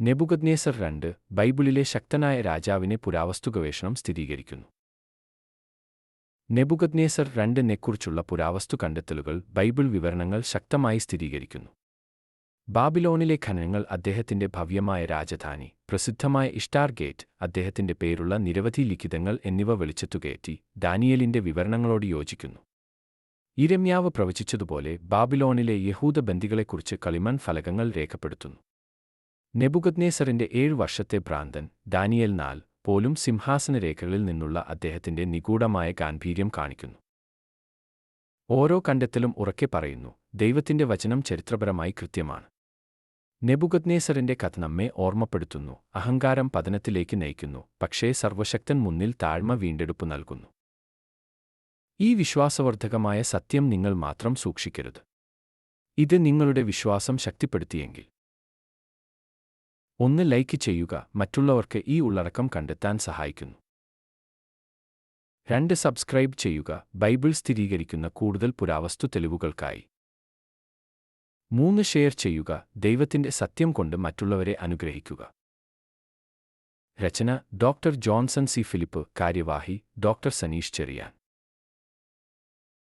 നെബുഗദ്നേസർ രണ്ട് ബൈബിളിലെ ശക്തനായ രാജാവിനെ പുരാവസ്തു ഗവേഷണം സ്ഥിരീകരിക്കുന്നു. നെബുഗദ്നേസർ രണ്ടിനെക്കുറിച്ചുള്ള പുരാവസ്തു കണ്ടെത്തലുകൾ ബൈബിൾ വിവരണങ്ങൾ ശക്തമായി സ്ഥിരീകരിക്കുന്നു. ബാബിലോണിലെ ഖനനങ്ങൾ അദ്ദേഹത്തിന്റെ ഭവ്യമായ രാജധാനി പ്രസിദ്ധമായ ഇഷ്ടാർ ഗേറ്റ് അദ്ദേഹത്തിന്റെ പേരുള്ള നിരവധി ലിഖിതങ്ങൾ എന്നിവ വെളിച്ചത്തുകയറ്റി ദാനിയലിന്റെ വിവരണങ്ങളോട് യോജിക്കുന്നു. ഇരമ്യാവ് പ്രവചിച്ചതുപോലെ ബാബിലോണിലെ യഹൂദ ബന്ദികളെക്കുറിച്ച് കളിമൺ ഫലകങ്ങൾ രേഖപ്പെടുത്തുന്നു. നെബുഗദ്നേസറിന്റെ ഏഴു വർഷത്തെ ഭ്രാന്തൻ ഡാനിയൽ നാൽ പോലും സിംഹാസനരേഖകളിൽ നിന്നുള്ള അദ്ദേഹത്തിന്റെ നിഗൂഢമായ ഗാംഭീര്യം കാണിക്കുന്നു. ഓരോ കണ്ടെത്തലും ഉറക്കെ പറയുന്നു ദൈവത്തിന്റെ വചനം ചരിത്രപരമായി കൃത്യമാണ്. നെബുഗദ്നേസറിന്റെ കഥ നമ്മെ ഓർമ്മപ്പെടുത്തുന്നു അഹങ്കാരം പതനത്തിലേക്ക് നയിക്കുന്നു പക്ഷേ സർവശക്തൻ മുന്നിൽ താഴ്മ വീണ്ടെടുപ്പ് നൽകുന്നു. ഈ വിശ്വാസവർദ്ധകമായ സത്യം നിങ്ങൾ മാത്രം സൂക്ഷിക്കരുത്. ഇത് നിങ്ങളുടെ വിശ്വാസം ശക്തിപ്പെടുത്തിയെങ്കിൽ. ഒന്ന് ലൈക്ക് ചെയ്യുക. മറ്റുള്ളവർക്ക് ഈ ഉള്ളടക്കം കണ്ടെത്താൻ സഹായിക്കുന്നു. രണ്ട് സബ്സ്ക്രൈബ് ചെയ്യുക. ബൈബിൾ സ്ഥിരീകരിക്കുന്ന കൂടുതൽ പുരാവസ്തു തെളിവുകൾക്കായി. മൂന്ന് ഷെയർ ചെയ്യുക. ദൈവത്തിന്റെ സത്യം കൊണ്ട് മറ്റുള്ളവരെ അനുഗ്രഹിക്കുക. രചന ഡോക്ടർ ജോൺസൺ സി ഫിലിപ്പ്. കാര്യവാഹി ഡോക്ടർ സനീഷ് ചെറിയാൻ.